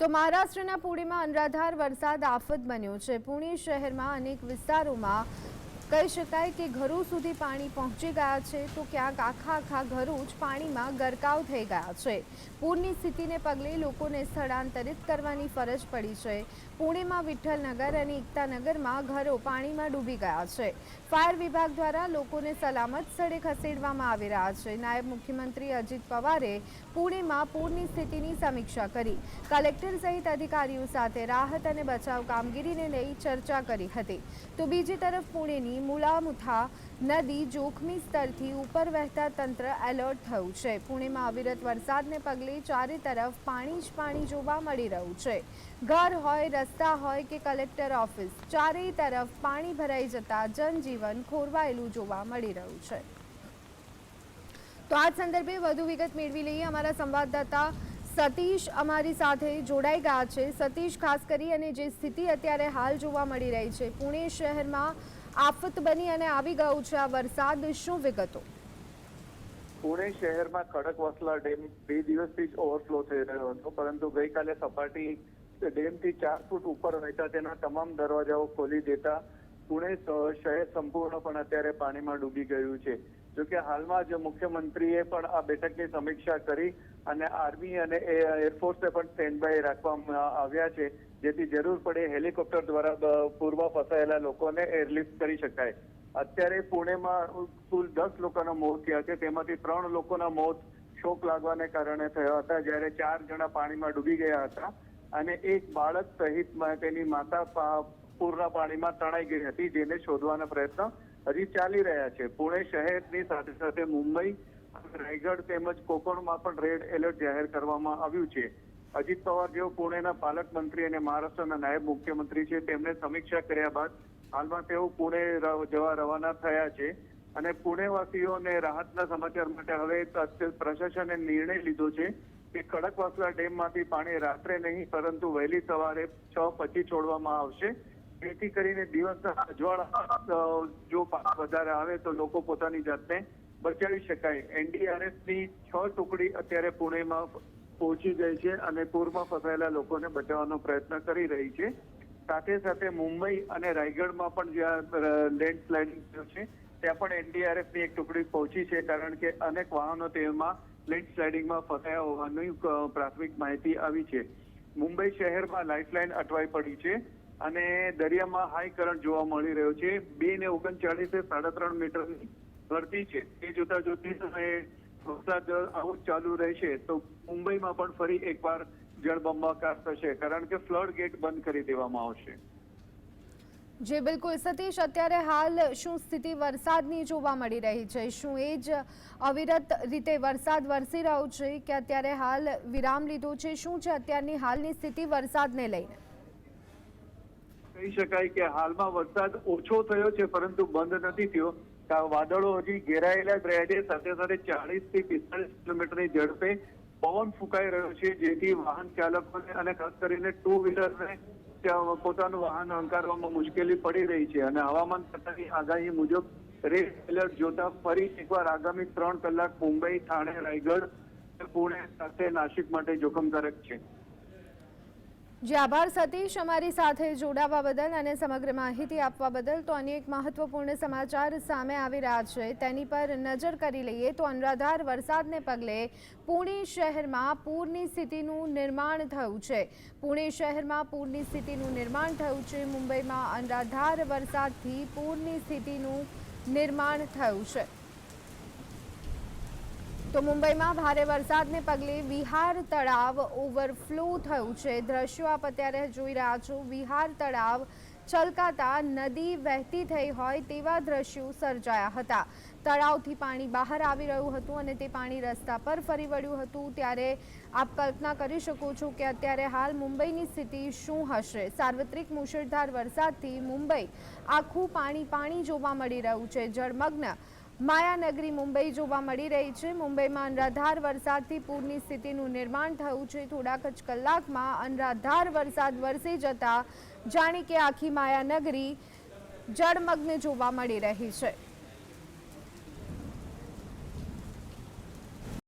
તો મહારાષ્ટ્રના પુણેમાં અનરાધાર વરસાદ આફત બન્યો છે. પુણે શહેરમાં અનેક વિસ્તારોમાં કહી શકાય કે ઘરો સુધી પાણી પહોંચી ગયા છે તો ક્યાંક આખા આખા ઘરો જ પાણીમાં ગરકાવ થઈ ગયા છે. પૂરની સ્થિતિને પગલે લોકોને સ્થળાંતરિત કરવાની ફરજ પડી છે. પુણેમાં વિઠ્ઠલનગર અને એકતાનગરમાં ઘરો પાણીમાં ડૂબી ગયા છે. ફાયર વિભાગ દ્વારા લોકોને સલામત સ્થળે ખસેડવામાં આવી રહ્યા છે. નાયબ મુખ્યમંત્રી અજીત પવારે પુણેમાં પૂરની સ્થિતિની સમીક્ષા કરી. કલેક્ટર સહિત અધિકારીઓ સાથે રાહત અને બચાવ કામગીરીને લઈ ચર્ચા કરી હતી. તો બીજી તરફ પુણેની મુલામુથા નદી જોખમી સ્તરથી ઉપર વહેતા તંત્ર એલર્ટ થયું છે. પુણેમાં અવિરત વરસાદને પગલે ચારે તરફ પાણી જ પાણી જોવા મળી રહ્યું છે. ઘર હોય, રસ્તા હોય કે કલેક્ટર ઓફિસ ચારેય તરફ પાણી ભરાઈ જતા જનજીવન ખોરવાયેલું જોવા મળી રહ્યું છે. તો આ સંદર્ભે વધુ વિગત મેળવી લઈએ. અમારા સંવાદદાતા સતીશ અમારી સાથે જોડાઈ ગયા છે. સતીશ, ખાસ કરી અને જે સ્થિતિ અત્યારે હાલ જોવા મળી રહી છે, પુણે શહેરમાં આફત બની અને આવી ગયું છે આ વરસાદ, શું વિગતો? પુણે શહેરમાં ખડકવાસલા ડેમ બે દિવસથી જ ઓવરફ્લો થઈ રહ્યો હતો, પરંતુ ગઈકાલે સપાટી ડેમથી ચાર ફૂટ ઉપર રહેતા તેના તમામ દરવાજાઓ ખોલી દેતા પુણે શહેર સંપૂર્ણપણે અત્યારે પાણીમાં ડૂબી ગયું છે. જોકે હાલમાં જ મુખ્યમંત્રીએ પણ આ બેઠકની સમીક્ષા કરી અને આર્મી અને એરફોર્સને પણ સ્ટેન્ડ બાય રાખવામાં આવ્યા છે. જેથી જરૂર પડે હેલિકોપ્ટર દ્વારા પૂરમાં ફસાયેલા લોકોને એરલિફ્ટ કરી શકાય. અત્યારે પુણેમાં કુલ દસ લોકોના મોત થયા છે. તેમાંથી ત્રણ લોકોના મોત શોક લાગવાને કારણે થયા હતા, જ્યારે ચાર જણા પાણીમાં ડૂબી ગયા હતા અને એક બાળક સહિત તેની માતા પૂરના પાણીમાં તણાઈ ગઈ હતી, જેને શોધવાના પ્રયત્ન હજી ચાલી રહ્યા છે. પુણે શહેરની સાથે સાથે મુંબઈ રાયગઢ તેમજ કોકણમાં પણ રેડ એલર્ટ જાહેર કરવામાં આવ્યું છે. અજીત પવાર જેઓ પુણેના પાલક મંત્રી અને મહારાષ્ટ્રના નાયબ મુખ્યમંત્રી છે તેમણે સમીક્ષા કર્યા બાદ હાલમાં તેઓ પુણે જવા રવાના થયા છે અને પુણેવાસીઓને રાહતના સમાચાર માટે હવે પ્રશાસને નિર્ણય લીધો છે કે ખડકવાસલા ડેમમાંથી પાણી રાત્રે નહીં, પરંતુ વહેલી સવારે છ પછી છોડવામાં આવશે. જેથી કરીને દિવસના અજવાળા જો વધારે આવે તો લોકો પોતાની જાતને બચાવી શકાય. એનડીઆરએફની છ ટુકડી અત્યારે પુણેમાં પહોંચી ગઈ છે અને પૂરમાં ફસાયેલા લોકોને બચાવવાનો પ્રયત્ન કરી રહી છે. સાથે સાથે મુંબઈ અને રાયગઢમાં પણ જ્યાં લેન્ડસ્લાઇડિંગ થયું છે, ત્યાં પણ એનડીઆરએફની એક ટુકડી પહોંચી છે કારણ કે અનેક વાહનો તેમાં લેન્ડસ્લાઇડિંગમાં ફસાયા હોવાની પ્રાથમિક માહિતી આવી છે. મુંબઈ શહેરમાં લાઇફલાઇન અટવાઈ પડી છે અને દરિયામાં હાઈ કરંટ જોવા મળી રહ્યો છે. બે ને ઓગણચાળીસે સાડા ત્રણ મીટરની ભરતી છે. તે જોતા જોતી સમયે વરસાદ આવું ચાલુ રહેશે તો મુંબઈમાં પણ ફરી એકવાર જળબંબાકાર થશે કારણ કે ફ્લડ ગેટ બંધ કરી દેવામાં આવશે. જે બિલકુલ. સતીશ અત્યારે હાલ શું સ્થિતિ વરસાદની જોવા મળી રહી છે? શું એ જ અવિરત રીતે વરસાદ વરસી રહ્યો છે કે અત્યારે હાલ વિરામ લીધો છે? શું છે અત્યારની હાલની સ્થિતિ વરસાદને લઈને? કહી શકાય કે હાલમાં વરસાદ ઓછો થયો છે પરંતુ બંધ નથી થયો. વાદળો હજી ઘેરાયેલા જ રહ્યા છે. સાથે સાથે ચાલીસથી પિસ્તાલીસ કિલોમીટરની ઝડપે પવન ફૂંકાઈ રહ્યો છે, જેથી વાહન ચાલકોને અને ખાસ કરીને ટુ વ્હીલરને પોતાનું વાહન હંકારવામાં મુશ્કેલી પડી રહી છે. અને હવામાન ખાતાની આગાહી મુજબ રેડ એલર્ટ જોતા ફરી એકવાર આગામી ત્રણ કલાક મુંબઈ, થાણે, રાયગઢ પુણે સાથે નાસિક માટે જોખમકારક છે. જે, આભાર સતીશ. અમારી સાથે જોડાવા બદલ અને સમગ્ર માહિતી આપવા બદલ તો અનેક મહત્વપૂર્ણ સમાચાર સામે આવી રહ્યા છે. તેની પર નજર કરી લઈએ તો અનરાધાર વરસાદને પગલે પુણે શહેરમાં પૂરની સ્થિતિનું નિર્માણ થયું છે. પુણે શહેરમાં પૂરની સ્થિતિનું નિર્માણ થયું છે. મુંબઈમાં અનરાધાર વરસાદથી પૂરની સ્થિતિનું નિર્માણ થયું છે. તો મુંબઈમાં ભારે વરસાદને પગલે વિહાર તળાવ ઓવરફ્લો થયું છે. દ્રશ્યો આપ અત્યારે જોઈ રહ્યા છો. વિહાર તળાવ છલકાતા નદી વહેતી થઈ હોય તેવા દ્રશ્યો સર્જાયા હતા. તળાવથી પાણી બહાર આવી રહ્યું હતું અને તે પાણી રસ્તા પર ફરી વળ્યું હતું. ત્યારે આપ કલ્પના કરી શકો છો કે અત્યારે હાલ મુંબઈની સ્થિતિ શું હશે? સાર્વત્રિક મુશળધાર વરસાદથી મુંબઈ આખું પાણી પાણી જોવા મળી રહ્યું છે. જળમગ્ન માયાનગરી મુંબઈ જોવા મળી રહી છે. મુંબઈમાં અનરાધાર વરસાદથી પૂરની સ્થિતિનું નિર્માણ થયું છે. થોડાક જ કલાકમાં અનરાધાર વરસાદ વરસી જતા જાણે કે આખી માયાનગરી જળમગ્ન જોવા મળી રહી છે.